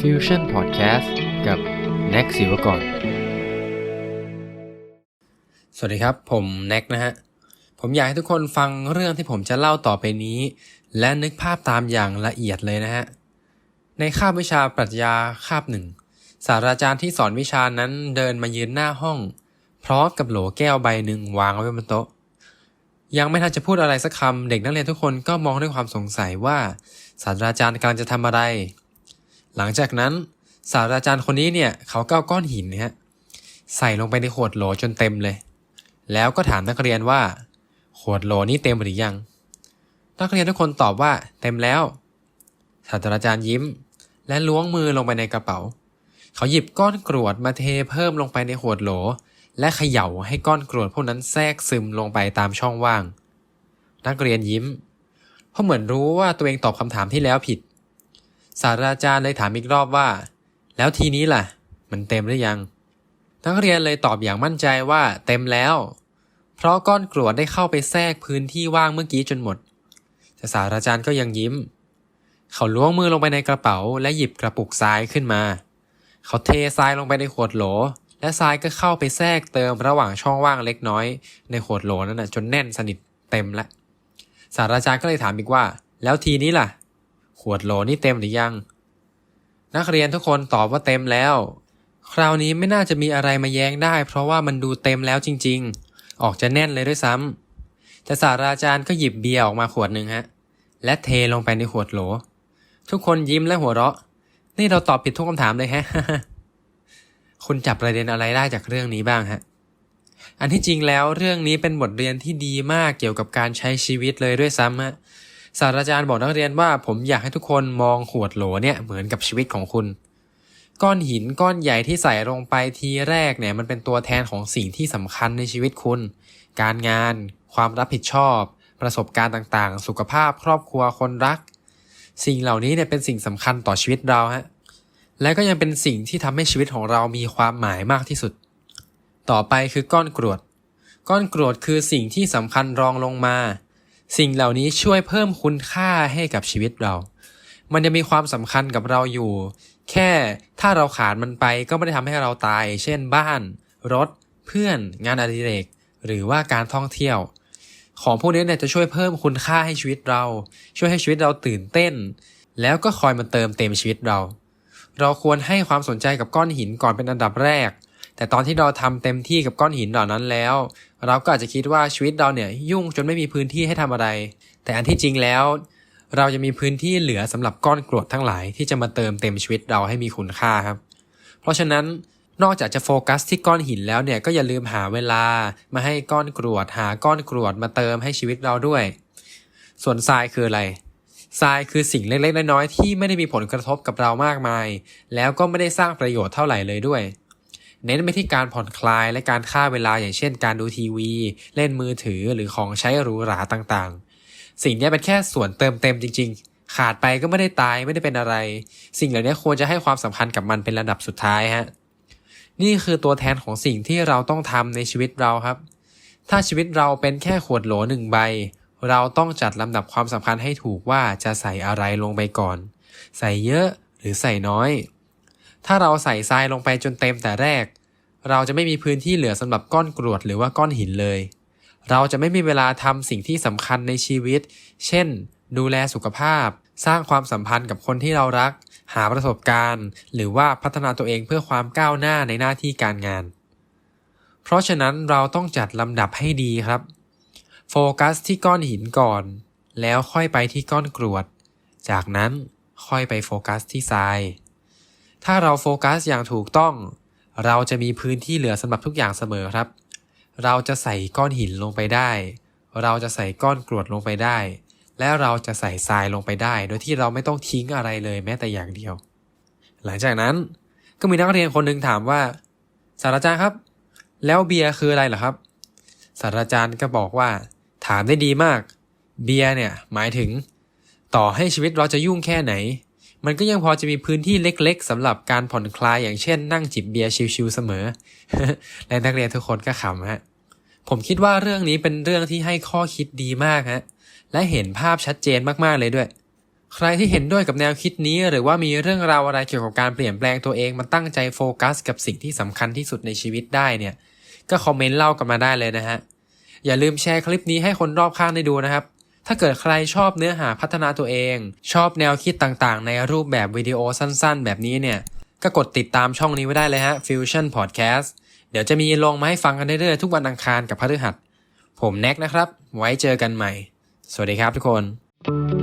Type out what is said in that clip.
Fusion Podcast กับ n e x ศิวกร สวัสดีครับ ผมแน็กนะฮะ ผมอยากให้ทุกคนฟังเรื่องที่ผมจะเล่าต่อไปนี้ และนึกภาพตามอย่างละเอียดเลยนะฮะ ในคาบวิชาปรัชญาคาบหนึ่ง ศาสตราจารย์ที่สอนวิชานั้นเดินมายืนหน้าห้อง พร้อมกับโหลแก้วใบหนึ่งวางไว้บนโต๊ะ ยังไม่ทันจะพูดอะไรสักคำเด็กนักเรียนทุกคนก็มองด้วยความสงสัยว่าศาสตราจารย์กำลังจะทำอะไร หลังจากนั้นศาสตราจารย์คนนี้เนี่ยเขาก็เอาก้อนหินเนี่ยฮะใส่ลงไปในขวดโหลจนเต็มเลย แล้วก็ถามนักเรียนว่า ขวดโหลนี้เต็มหรือยัง นักเรียนทุกคนตอบว่าเต็มแล้ว ศาสตราจารย์ยิ้ม และล้วงมือลงไปในกระเป๋า เขาหยิบก้อนกรวดมาเทเพิ่มลงไปในขวดโหล และเขย่าให้ก้อนกรวดพวกนั้นแทรกซึมลงไปตามช่องว่าง นักเรียนยิ้ม เพราะเหมือนรู้ว่าตัวเองตอบคำถามที่แล้วผิด ศาสตราจารย์เลยถามอีกรอบว่า แล้วทีนี้ล่ะ มันเต็มหรือยัง นักเรียนเลยตอบอย่างมั่นใจว่าเต็มแล้ว เพราะก้อนกรวดได้เข้าไปแทรกพื้นที่ว่างเมื่อกี้จนหมดแต่ศาสตราจารย์ก็ยังยิ้ม เขาล้วงมือลงไปในกระเป๋า และหยิบกระปุกทรายขึ้นมา เขาเททรายลงไปในขวดโหล และทรายก็เข้าไปแทรกเติมระหว่างช่องว่างเล็กน้อย ในขวดโหลนั้นนะจนแน่นสนิทเต็มแล้วศาสตราจารย์ก็เลยถามอีกว่า แล้วทีนี้ล่ะ ขวดโหลนี่เต็มหรือยัง นักเรียนทุกคนตอบว่าเต็มแล้ว คราวนี้ไม่น่าจะมีอะไรมาแย้งได้ เพราะว่ามันดูเต็มแล้วจริง ๆ ออกจะแน่นเลยด้วยซ้ำแต่ศาสตราจารย์ก็หยิบเบียร์ออกมาขวดหนึ่งฮะ และเทลงไปในขวดโหล ทุกคนยิ้มและหัวเราะ นี่เราตอบผิดทุกคำถามเลยฮะ คุณจับประเด็นอะไรได้จากเรื่องนี้บ้างฮะอันที่จริงแล้วเรื่องนี้เป็นบทเรียนที่ดีมากเกี่ยวกับการใช้ชีวิตเลยด้วยซ้ำฮะ ศาสตราจารย์บอกนักเรียนว่าผมอยากให้ทุกคนมองขวดโหลเนี่ยเหมือนกับชีวิตของคุณ ก้อนหินก้อนใหญ่ที่ใส่ลงไปทีแรกเนี่ยมันเป็นตัวแทนของสิ่งที่สำคัญในชีวิตคุณ การงาน ความรับผิดชอบ ประสบการณ์ต่างๆ สุขภาพครอบครัวคนรัก สิ่งเหล่านี้เนี่ยเป็นสิ่งสำคัญต่อชีวิตเราฮะและก็ยังเป็นสิ่งที่ทำให้ชีวิตของเรามีความหมายมากที่สุด ต่อไปคือก้อนกรวด ก้อนกรวดคือสิ่งที่สำคัญรองลงมา สิ่งเหล่านี้ช่วยเพิ่มคุณค่าให้กับชีวิตเรา มันจะมีความสำคัญกับเราอยู่ แค่ถ้าเราขาดมันไปก็ไม่ได้ทำให้เราตาย เช่นบ้าน รถ เพื่อน งานอดิเรก หรือว่าการท่องเที่ยว ของพวกนี้เนี่ยจะช่วยเพิ่มคุณค่าให้ชีวิตเรา ช่วยให้ชีวิตเราตื่นเต้น แล้วก็คอยมาเติมเต็มชีวิตเรา เราควรให้ความสนใจกับก้อนหินก่อนเป็นอันดับแรก แต่ตอนที่เราทำเต็มที่กับก้อนหินเหล่านั้นแล้ว เราก็อาจจะคิดว่าชีวิตเราเนี่ยยุ่งจนไม่มีพื้นที่ให้ทำอะไร แต่อันที่จริงแล้ว เราจะมีพื้นที่เหลือสำหรับก้อนกรวดทั้งหลายที่จะมาเติมเต็มชีวิตเราให้มีคุณค่าครับ เพราะฉะนั้นนอกจากจะโฟกัสที่ก้อนหินแล้วเนี่ยก็อย่าลืมหาเวลามาให้ก้อนกรวด หาก้อนกรวดมาเติมให้ชีวิตเราด้วย ส่วนทรายคืออะไรทรายคือสิ่งเล็กๆน้อยๆที่ไม่ได้มีผลกระทบกับเรามากมาย แล้วก็ไม่ได้สร้างประโยชน์เท่าไหร่เลยด้วย เน้นไปที่การผ่อนคลายและการฆ่าเวลาอย่างเช่น การดูทีวี เล่นมือถือหรือของใช้หรูหราต่างๆ สิ่งนี้เป็นแค่ส่วนเติมเต็มจริง ๆ ขาดไปก็ไม่ได้ตายไม่ได้เป็นอะไร สิ่งเหล่านี้ควรจะให้ความสำคัญกับมันเป็นระดับสุดท้ายฮะนี่คือตัวแทนของสิ่งที่เราต้องทำในชีวิตเราครับ ถ้าชีวิตเราเป็นแค่ขวดโหลหนึ่งใบ เราต้องจัดลำดับความสำคัญให้ถูกว่าจะใส่อะไรลงไปก่อน ใส่เยอะหรือใส่น้อย ถ้าเราใส่ทรายลงไปจนเต็มแต่แรก เราจะไม่มีพื้นที่เหลือสำหรับก้อนกรวดหรือว่าก้อนหินเลย เราจะไม่มีเวลาทำสิ่งที่สำคัญในชีวิต เช่น ดูแลสุขภาพ สร้างความสัมพันธ์กับคนที่เรารัก หาประสบการณ์ หรือว่าพัฒนาตัวเองเพื่อความก้าวหน้าในหน้าที่การงาน เพราะฉะนั้นเราต้องจัดลำดับให้ดีครับ โฟกัสที่ก้อนหินก่อน แล้วค่อยไปที่ก้อนกรวด จากนั้นค่อยไปโฟกัสที่ทราย ถ้าเราโฟกัสอย่างถูกต้อง เราจะมีพื้นที่เหลือสำหรับทุกอย่างเสมอครับ เราจะใส่ก้อนหินลงไปได้ เราจะใส่ก้อนกรวดลงไปได้ และเราจะใส่ทรายลงไปได้ โดยที่เราไม่ต้องทิ้งอะไรเลยแม้แต่อย่างเดียว หลังจากนั้นก็มีนักเรียนคนหนึ่งถามว่าศาสตราจารย์ครับ แล้วเบียร์คืออะไรเหรอครับศาสตราจารย์ก็บอกว่า ถามได้ดีมาก เบียร์เนี่ยหมายถึง ต่อให้ชีวิตเราจะยุ่งแค่ไหน มันก็ยังพอจะมีพื้นที่เล็กๆสำหรับการผ่อนคลายอย่างเช่นนั่งจิบเบียร์ชิลๆเสมอ และนักเรียนทุกคนก็ขำฮะผมคิดว่าเรื่องนี้เป็นเรื่องที่ให้ข้อคิดดีมากฮะและเห็นภาพชัดเจนมากๆเลยด้วย ใครที่เห็นด้วยกับแนวคิดนี้ หรือว่ามีเรื่องราวอะไรเกี่ยวกับการเปลี่ยนแปลงตัวเองมาตั้งใจโฟกัส กับสิ่งที่สำคัญที่สุดในชีวิตได้เนี่ย ก็คอมเมนต์เล่ากันมาได้เลยนะฮะอย่าลืมแชร์คลิปนี้ให้คนรอบข้างได้ดูนะครับ ถ้าเกิดใครชอบเนื้อหาพัฒนาตัวเอง ชอบแนวคิดต่างๆ ในรูปแบบวิดีโอสั้นๆ แบบนี้เนี่ย ก็กดติดตามช่องนี้ไว้ได้เลยฮะ Fusion Podcast เดี๋ยวจะมีลงมาให้ฟังกันเรื่อยๆ ทุกวันอังคารกับพฤหัส ผมแน็กนะครับ ไว้เจอกันใหม่ สวัสดีครับทุกคน